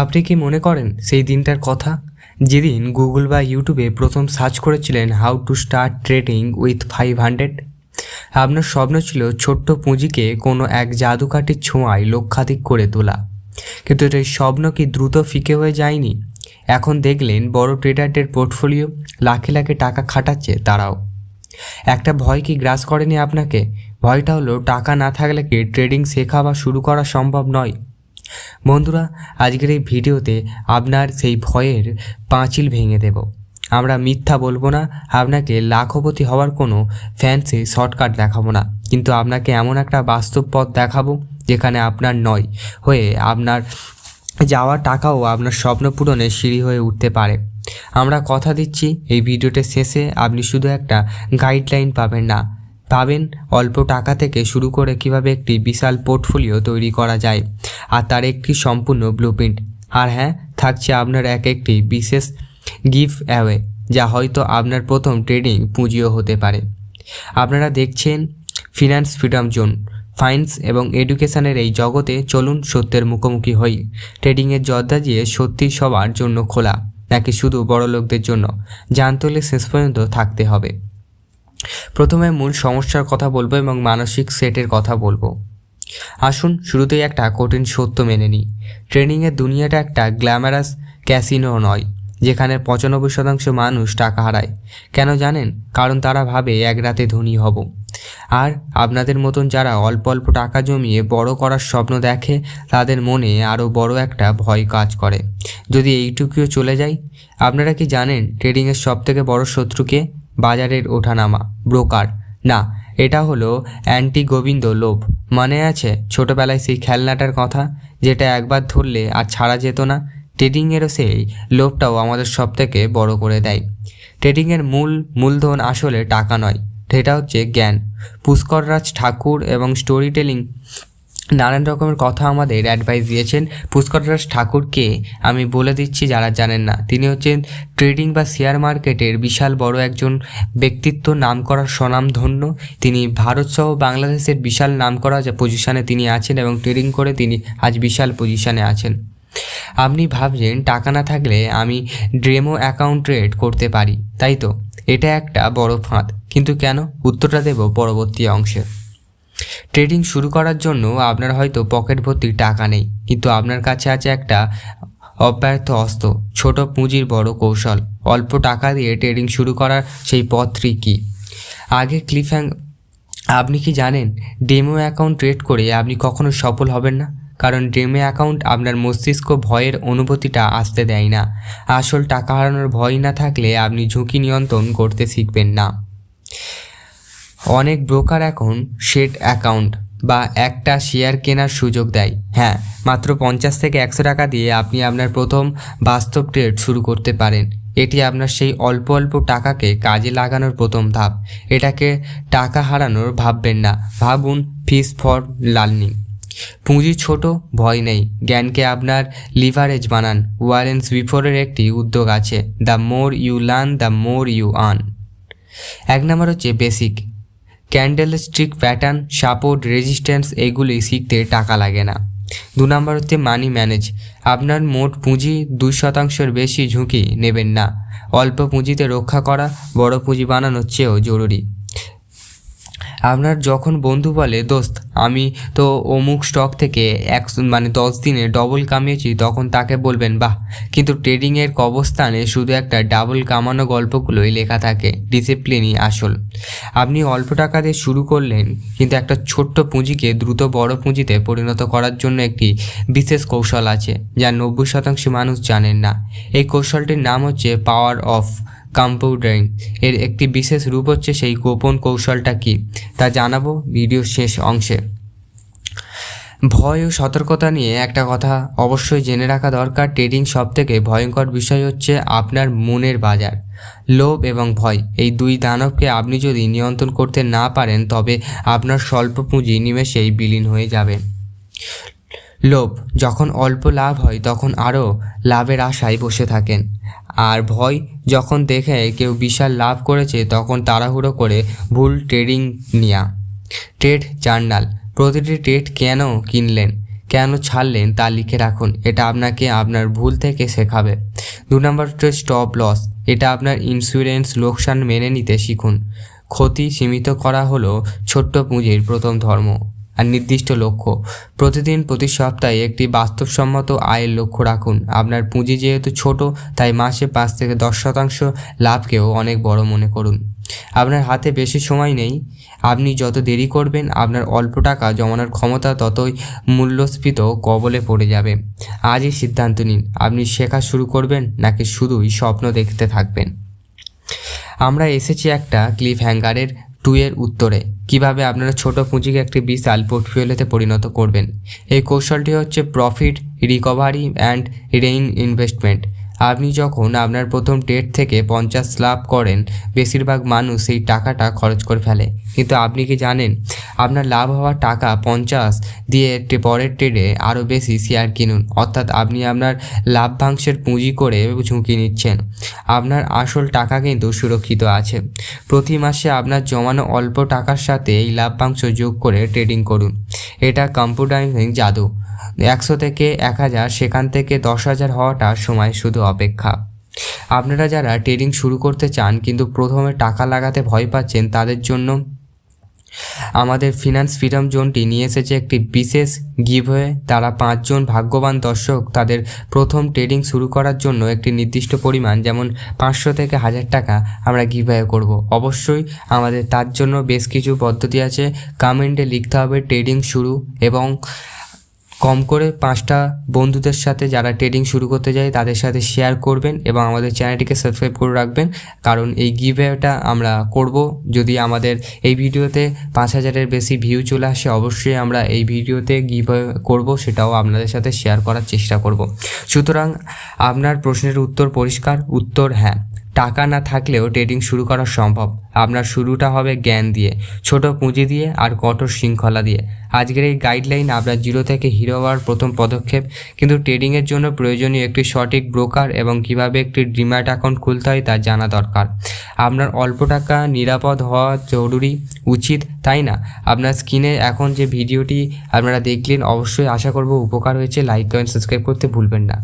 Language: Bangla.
আপনি কি মনে করেন সেই দিনটার কথা? যেদিন গুগল বা ইউটিউবে প্রথম সার্চ করেছিলেন how to start trading with five hundred, আপনার স্বপ্ন ছিল ছোট্ট পুঁজিকে কোনো এক জাদুকাঠির ছোঁয়ায় লক্ষাধিক করে তোলা। কিন্তু এই স্বপ্ন কি দ্রুত ফিকে হয়ে যায়নি? এখন দেখলেন বড় ট্রেডারদের পোর্টফোলিও লাখে লাখে টাকা খাটাচ্ছে তারাও। একটা ভয় কি গ্রাস করেনি আপনাকে? ভয়টা হলো টাকা না থাকলে কি ট্রেডিং শেখা বা শুরু করা সম্ভব নয়। বন্ধুরা, আজকের এই ভিডিওতে আপনার সেই ভয়ের পাঁচিল ভেঙে দেব। আমরা মিথ্যা বলব না, আপনাকে লাখপতি হওয়ার কোনো ফ্যান্সি শর্টকাট দেখাবো না। কিন্তু আপনাকে এমন একটা বাস্তব পথ দেখাবো, যেখানে আপনার নয় হয়ে আপনার যাওয়া টাকাও আপনার স্বপ্ন পূরণের সিঁড়ি হয়ে উঠতে পারে। আমরা কথা দিচ্ছি এই ভিডিওটির শেষে, আপনি শুধু একটা গাইডলাইন পাবেন না। পাবেন অল্প টাকা থেকে শুরু করে কীভাবে একটি বিশাল পোর্টফোলিও তৈরি করা যায়, আর তার একটি সম্পূর্ণ ব্লুপ্রিন্ট আর হ্যাঁ থাকছে আপনার এক একটি বিশেষ গিফট অ্যাওয়ে যা হয়তো আপনার প্রথম ট্রেডিং পুঁজিও হতে পারে। আপনারা দেখছেন ফিনান্স ফ্রিডম জোন ফাইন্স এবং এডুকেশনের এই জগতে চলুন সত্যের মুখোমুখি হই। ট্রেডিংয়ের জর্দা দিয়ে সত্যি সবার জন্য খোলা, নাকি শুধু বড় লোকদের জন্য? জানতে হলে শেষ পর্যন্ত থাকতে হবে। প্রথমে মূল সমস্যার কথা বলব এবং মানসিক সেটের কথা বলব। আসুন শুরুতেই একটা কঠিন সত্য মেনে নিই। ট্রেনিংয়ের দুনিয়াটা একটা গ্ল্যামারাস ক্যাসিনো নয়, যেখানে পঁচানব্বই শতাংশ মানুষ টাকা হারায়। কেন জানেন? কারণ তারা ভাবে, এক রাতে ধনী হব। আর আপনাদের মতন যারা অল্প অল্প টাকা জমিয়ে বড় করার স্বপ্ন দেখে, তাদের মনে আরও বড় একটা ভয় কাজ করে। যদি এইটুকুও চলে যায়, আপনারা কি জানেন ট্রেডিংয়ের সবথেকে বড় শত্রুকে বাজারের ওঠানামা, ব্রোকার। না, এটা হলো অ্যান্টি গোবিন্দ লোভ। মনে আছে ছোটবেলায় সেই খেলনাটার কথা, যেটা একবার ধরলে আর ছাড়া যেত না? ট্রেডিংয়েরও সেই লোভটাও আমাদের সব থেকে বড় করে দেয়। ট্রেডিংয়ের মূল, মূলধন আসলে টাকা নয়, সেটা হচ্ছে জ্ঞান। পুষ্কররাজ ঠাকুর এবং স্টোরি টেলিং নানান রকমের কথা আমাদের অ্যাডভাইস দিয়েছেন। পুষ্কররাজ ঠাকুরকে আমি বলে দিচ্ছি, যারা জানেন না, তিনি হচ্ছেন ট্রেডিং বা শেয়ার মার্কেটের বিশাল বড় একজন ব্যক্তিত্ব নাম করার স্বনামধন্য। তিনি ভারতসহ বাংলাদেশের বিশাল নাম করা পজিশানে তিনি আছেন এবং ট্রেডিং করে তিনি আজ বিশাল পজিশানে আছেন। আপনি ভাবছেন, টাকা না থাকলে আমি ড্রেমো অ্যাকাউন্ট ট্রেড করতে পারি, তাই তো? এটা একটা বড় ফাঁদ। কিন্তু কেন? উত্তরটা দেব পরবর্তী অংশে। ট্রেডিং শুরু করার জন্য আপনার হয়তো পকেট ভর্তি টাকা নেই। কিন্তু আপনার কাছে আছে একটা অব্যর্থ অস্ত্র, ছোট পুঁজির বড় কৌশল। অল্প টাকা দিয়ে ট্রেডিং শুরু করার সেই পথটি কী? আগে ক্লিফ্যাং আপনি কি জানেন ডেমো অ্যাকাউন্ট ট্রেড করে আপনি কখনো সফল হবেন না? কারণ ডেমো অ্যাকাউন্ট আপনার মস্তিষ্ক ভয়ের অনুভূতিটা আসতে দেয় না। আসল টাকা হারানোর ভয় না থাকলে আপনি ঝুঁকি নিয়ন্ত্রণ করতে শিখবেন না। অনেক ব্রোকার এখন শেড অ্যাকাউন্ট বা একটা শেয়ার কেনার সুযোগ দেয়। হ্যাঁ মাত্র পঞ্চাশ থেকে একশো টাকা দিয়ে আপনি আপনার প্রথম বাস্তব ট্রেড শুরু করতে পারেন। এটি আপনার সেই অল্প অল্প টাকাকে কাজে লাগানোর প্রথম ধাপ। এটাকে টাকা হারানোর ভাববেন না। ভাবুন ফিস ফর লার্নিং পুঁজি ছোট, ভয় নেই। জ্ঞানকে আপনার লিভারেজ বানান। ওয়ারেন্স বিফোরের একটি উদ্যোগ আছে the more you learn the more you earn এক নম্বর হচ্ছে basic candlestick pattern, support, resistance এগুলি শিখতে টাকা লাগে না। দু নম্বর হচ্ছে মানি ম্যানেজ আপনার মোট পুঁজি দুই শতাংশের বেশি ঝুঁকি নেবেন না। অল্প পুঁজিতে রক্ষা করা, বড় পুঁজি বানানোর চেয়েও জরুরি। আপনার যখন বন্ধু বলে, দোস্ত, আমি তো অমুক স্টক থেকে এক মানে দশ দিনে ডবল কামিয়েছি, তখন তাকে বলবেন, বাহ, কিন্তু ট্রেডিংয়ের কবস্থানে শুধু একটা ডাবল কামানো গল্পগুলোই লেখা থাকে ডিসিপ্লিনই আসল। আপনি অল্প টাকা দিয়ে শুরু করলেন, কিন্তু একটা ছোট্ট পুঁজিকে দ্রুত বড় পুঁজিতে পরিণত করার জন্য একটি বিশেষ কৌশল আছে, যা নব্বই শতাংশ মানুষ জানেন না। এই কৌশলটির নাম হচ্ছে পাওয়ার অফ কম্পিউটারিং। এর একটি বিশেষ রূপ হচ্ছে সেই গোপন কৌশলটা কি, তা জানাব ভিডিও শেষ অংশে। ভয় ও সতর্কতা নিয়ে একটা কথা অবশ্যই জেনে রাখা দরকার। ট্রেডিং সব থেকে ভয়ঙ্কর বিষয় হচ্ছে আপনার মনের বাজার, লোভ এবং ভয়। এই দুই দানবকে আপনি যদি নিয়ন্ত্রণ করতে না পারেন, তবে আপনার স্বল্প পুঁজি নিমেষেই বিলীন হয়ে যাবে। লোভ, যখন অল্প লাভ হয়, তখন আরও লাভের আশায় বসে থাকেন। আর ভয় যখন দেখে কেউ বিশাল লাভ করেছে, তখন তাড়াহুড়ো করে ভুল ট্রেডিং নেওয়া ট্রেড জার্নাল, প্রতিটি ট্রেড কেন কিনলেন, কেন ছাড়লেন তা লিখে রাখুন। এটা আপনাকে আপনার ভুল থেকে শেখাবে। দু নম্বর হচ্ছে স্টপ লস এটা আপনার ইন্স্যুরেন্স লোকসান মেনে নিতে শিখুন। ক্ষতি সীমিত করা হলো ছোট্ট পুঁজির প্রথম ধর্ম। আর নির্দিষ্ট লক্ষ্য। প্রতিদিন প্রতি সপ্তাহে একটি বাস্তবসম্মত আয়ের লক্ষ্য রাখুন। আপনার পুঁজি যেহেতু ছোট, তাই মাসে পাঁচ থেকে দশ শতাংশ লাভকেও অনেক বড় মনে করুন। আপনার হাতে বেশি সময় নেই। আপনি যত দেরি করবেন, আপনার অল্প টাকা জমানোর ক্ষমতা ততই মূল্যস্ফীত কবলে পড়ে যাবে। আজই সিদ্ধান্ত নিন, আপনি শেখা শুরু করবেন নাকি শুধুই স্বপ্ন দেখতে থাকবেন। আমরা এসেছি একটা ক্লিফ হ্যাঙ্গারের টু এর উত্তরে। কীভাবে আপনারা ছোট পুঁজিকে একটি বিশাল পোর্টফোলিওতে পরিণত করবেন? এই কৌশলটি হচ্ছে profit recovery and rein investment আপনি যখন আপনার প্রথম ট্রেড থেকে পঞ্চাশ লাভ করেন, বেশিরভাগ মানুষ সেই টাকাটা খরচ করে ফেলে। কিন্তু আপনি কি জানেন, আপনার লাভ হওয়া টাকা পঞ্চাশ দিয়ে পরের ট্রেডে আরও বেশি শেয়ার কিনুন। অর্থাৎ আপনি আপনার লাভ্যাংশের পুঁজি করে ঝুঁকি নিচ্ছেন। আপনার আসল টাকা কিন্তু সুরক্ষিত আছে। প্রতি মাসে আপনার জমানো অল্প টাকার সাথে এই লাভ্যাংশ যোগ করে ট্রেডিং করুন। এটা কম্পিউটারাইজিং জাদু। একশো থেকে এক হাজার, সেখান থেকে দশ হাজার হওয়াটা সময় শুধু অপেক্ষা। আপনারা যারা ট্রেডিং শুরু করতে চান কিন্তু প্রথমে টাকা লাগাতে ভয় পাচ্ছেন তাদের জন্য আমাদের ফিনান্স ফ্রিডম জোনটি নিয়ে এসেছে একটি বিশেষ গিভওয়ে তারা পাঁচজন ভাগ্যবান দর্শক, তাদের প্রথম ট্রেডিং শুরু করার জন্য একটি নির্দিষ্ট পরিমাণ যেমন পাঁচশো থেকে হাজার টাকা আমরা গিভওয়ে করব। অবশ্যই আমাদের তার জন্য বেশ কিছু পদ্ধতি আছে। কমেন্টে লিখতে হবে ট্রেডিং শুরু এবং কম করে পাঁচটা বন্ধুদের সাথে যারা ট্রেডিং শুরু করতে যায়, তাদের সাথে শেয়ার করবেন এবং আমাদের চ্যানেলটিকে সাবস্ক্রাইব করে রাখবেন। কারণ এই গিভওয়েটা আমরা করব। যদি আমাদের এই ভিডিওতে পাঁচ হাজারের বেশি ভিউ চলে আসে, অবশ্যই আমরা এই ভিডিওতে গিভওয়ে করব, সেটাও আপনাদের সাথে শেয়ার করার চেষ্টা করব। সুতরাং আপনার প্রশ্নের উত্তর পরিষ্কার। উত্তর হ্যাঁ। টাকা না থাকলেও ট্রেডিং শুরু করা সম্ভব। আপনার শুরুটা হবে জ্ঞান দিয়ে, ছোট পুঁজি দিয়ে আর কঠোর শৃঙ্খলা দিয়ে। আজকের এই গাইডলাইন আপনার জিরো থেকে হিরো হওয়ার প্রথম পদক্ষেপ। কিন্তু ট্রেডিংয়ের জন্য প্রয়োজনীয় একটি সঠিক ব্রোকার এবং কীভাবে একটি ডিম্যাট অ্যাকাউন্ট খুলতে হয় তা জানা দরকার। আপনার অল্প টাকা নিরাপদ হওয়া জরুরি, উচিত, তাই না? আপনার স্ক্রিনে এখন যে ভিডিওটি আপনারা দেখলেন, অবশ্যই আশা করব উপকার হয়েছে। লাইক কমেন্ট সাবস্ক্রাইব করতে ভুলবেন না।